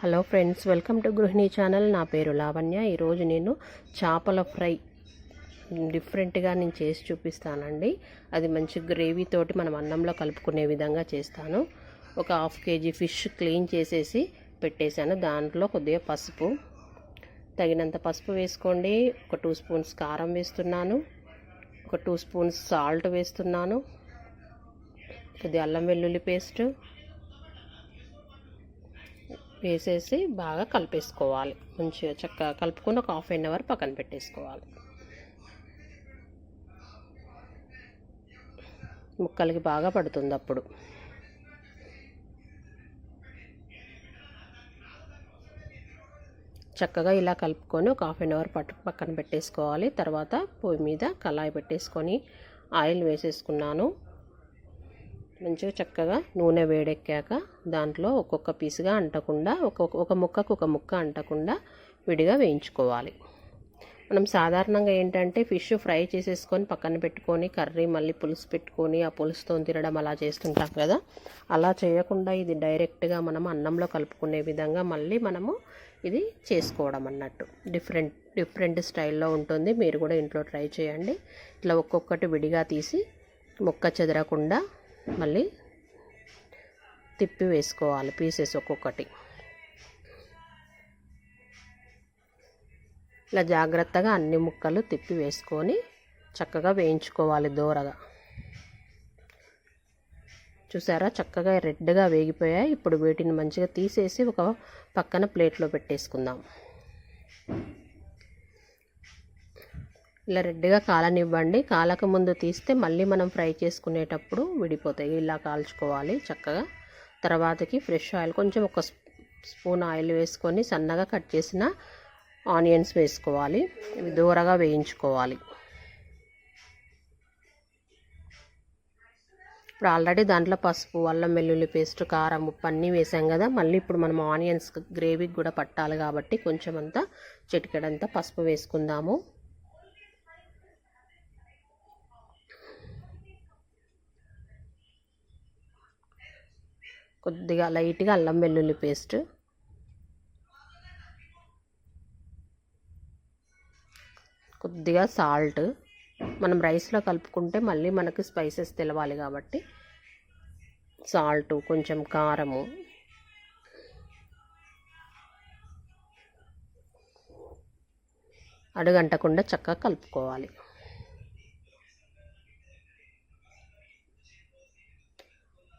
Hello friends welcome to Gruhini channel. నా పేరు లావణ్య. ఈరోజు నేను చేపల ఫ్రై డిఫరెంట్గా నేను చేసి చూపిస్తానండి. అది మంచి గ్రేవీ తోటి మనం అన్నంలో కలుపుకునే విధంగా చేస్తాను. ఒక హాఫ్ కేజీ ఫిష్ క్లీన్ చేసేసి పెట్టేశాను. దాంట్లో కొద్దిగా పసుపు తగినంత పసుపు వేసుకోండి. ఒక టూ స్పూన్స్ కారం వేస్తున్నాను. ఒక టూ స్పూన్స్ సాల్ట్ వేస్తున్నాను. కొద్దిగా అల్లం వెల్లుల్లి పేస్ట్ వేసేసి బాగా కలిపేసుకోవాలి. మంచిగా చక్కగా కలుపుకొని ఒక హాఫ్ అన్ అవర్ పక్కన పెట్టేసుకోవాలి. ముక్కలకి బాగా పడుతుంది అప్పుడు. చక్కగా ఇలా కలుపుకొని ఒక హాఫ్ అన్ అవర్ పట్టు పక్కన పెట్టేసుకోవాలి. తర్వాత పొయ్యి మీద కళాయి పెట్టేసుకొని ఆయిల్ వేసేసుకున్నాను. మంచిగా చక్కగా నూనె వేడెక్కాక దాంట్లో ఒక్కొక్క పీసుగా అంటకుండా ఒక్కొక్క ఒక ముక్కకు ఒక ముక్క అంటకుండా విడిగా వేయించుకోవాలి. మనం సాధారణంగా ఏంటంటే ఫిష్ ఫ్రై చేసేసుకొని పక్కన పెట్టుకొని కర్రీ మళ్ళీ పులుసు పెట్టుకొని ఆ పులుసుతో తినడం అలా చేస్తుంటాం కదా. అలా చేయకుండా ఇది డైరెక్ట్గా మనం అన్నంలో కలుపుకునే విధంగా మళ్ళీ మనము ఇది చేసుకోవడం అన్నట్టు. డిఫరెంట్ డిఫరెంట్ స్టైల్లో ఉంటుంది. మీరు కూడా ఇంట్లో ట్రై చేయండి. ఇట్లా ఒక్కొక్కటి విడిగా తీసి ముక్క చెదరకుండా మళ్ళీ తిప్పి వేసుకోవాలి పీసెస్ ఒక్కొక్కటి. ఇలా జాగ్రత్తగా అన్ని ముక్కలు తిప్పి వేసుకొని చక్కగా వేయించుకోవాలి దూరగా. చూసారా? చక్కగా రెడ్గా వేగిపోయాయి. ఇప్పుడు వీటిని మంచిగా తీసేసి ఒక పక్కన ప్లేట్లో పెట్టేసుకుందాం. ఇలా రెడ్గా కాలనివ్వండి. కాలక ముందు తీస్తే మళ్ళీ మనం ఫ్రై చేసుకునేటప్పుడు విడిపోతాయి. ఇలా కాల్చుకోవాలి చక్కగా. తర్వాతకి ఫ్రెష్ ఆయిల్ కొంచెం ఒక స్పూన్ ఆయిల్ వేసుకొని సన్నగా కట్ చేసిన ఆనియన్స్ వేసుకోవాలి. ఇవి దూరగా వేయించుకోవాలి. ఇప్పుడు ఆల్రెడీ దాంట్లో పసుపు అల్లం వెల్లుల్లి పేస్ట్ కారం ఉప్పు అన్నీ వేసాం కదా. మళ్ళీ ఇప్పుడు మనం ఆనియన్స్ గ్రేవీకి కూడా పట్టాలి కాబట్టి కొంచెం అంతా చిటికెడంతా పసుపు వేసుకుందాము. కొద్దిగా లైట్గా అల్లం వెల్లుల్లి పేస్ట్. కొద్దిగా సాల్ట్. మనం రైస్లో కలుపుకుంటే మళ్ళీ మనకి స్పైసెస్ తెలవాలి కాబట్టి సాల్ట్ కొంచెం కారము. అడుగంటకుండా చక్కగా కలుపుకోవాలి.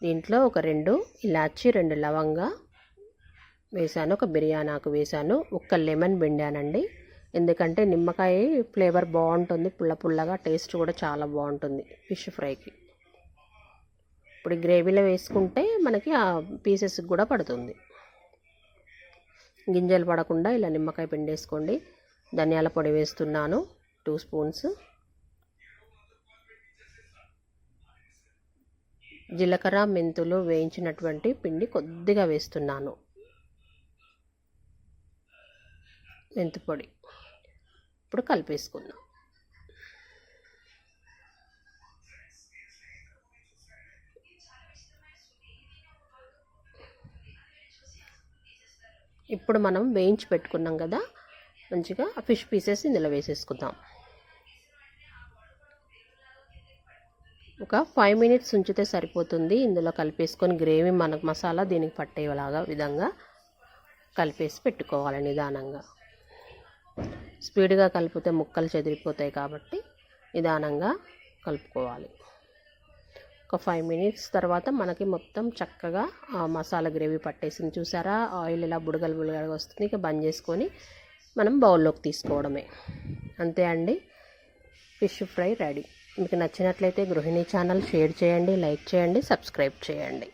దీంట్లో ఒక రెండు ఇలాచి రెండు లవంగా వేసాను ఒక బిర్యానీ ఆకు వేసాను ఒక లెమన్ పిండానండి. ఎందుకంటే నిమ్మకాయ ఫ్లేవర్ బాగుంటుంది పుల్ల పుల్లగా టేస్ట్ కూడా చాలా బాగుంటుంది ఫిష్ ఫ్రైకి. ఇప్పుడు గ్రేవీలో వేసుకుంటే మనకి ఆ పీసెస్కి కూడా పడుతుంది. గింజలు పడకుండా ఇలా నిమ్మకాయ పిండేసుకోండి. ధనియాల పొడి వేస్తున్నాను టూ స్పూన్స్. జీలకర్ర మెంతులు వేయించినటువంటి పిండి కొద్దిగా వేస్తున్నాను. మెంతు పొడి. ఇప్పుడు కలిపేసుకుందాం. ఇప్పుడు మనం వేయించి పెట్టుకున్నాం కదా మంచిగా ఫిష్ పీసెస్ ఇందులో వేసేసుకుందాం. ఒక ఫైవ్ మినిట్స్ ఉంచితే సరిపోతుంది. ఇందులో కలిపేసుకొని గ్రేవీ మనకు మసాలా దీనికి పట్టేలాగా విధంగా కలిపేసి పెట్టుకోవాలి నిదానంగా. స్పీడ్గా కలిపితే ముక్కలు చెదిరిపోతాయి కాబట్టి నిదానంగా కలుపుకోవాలి. ఒక ఫైవ్ మినిట్స్ తర్వాత మనకి మొత్తం చక్కగా మసాలా గ్రేవీ పట్టేసింది. చూసారా? ఆయిల్ ఇలా బుడగలు బుడగలు వస్తుంది. ఇక బంద్ చేసుకొని మనం బౌల్లోకి తీసుకోవడమే. అంతే అండి. ఫిష్ ఫ్రై రెడీ మీకు నచ్చినట్లయితే గృహిణి ఛానల్ షేర్ చేయండి లైక్ చేయండి సబ్స్క్రైబ్ చేయండి.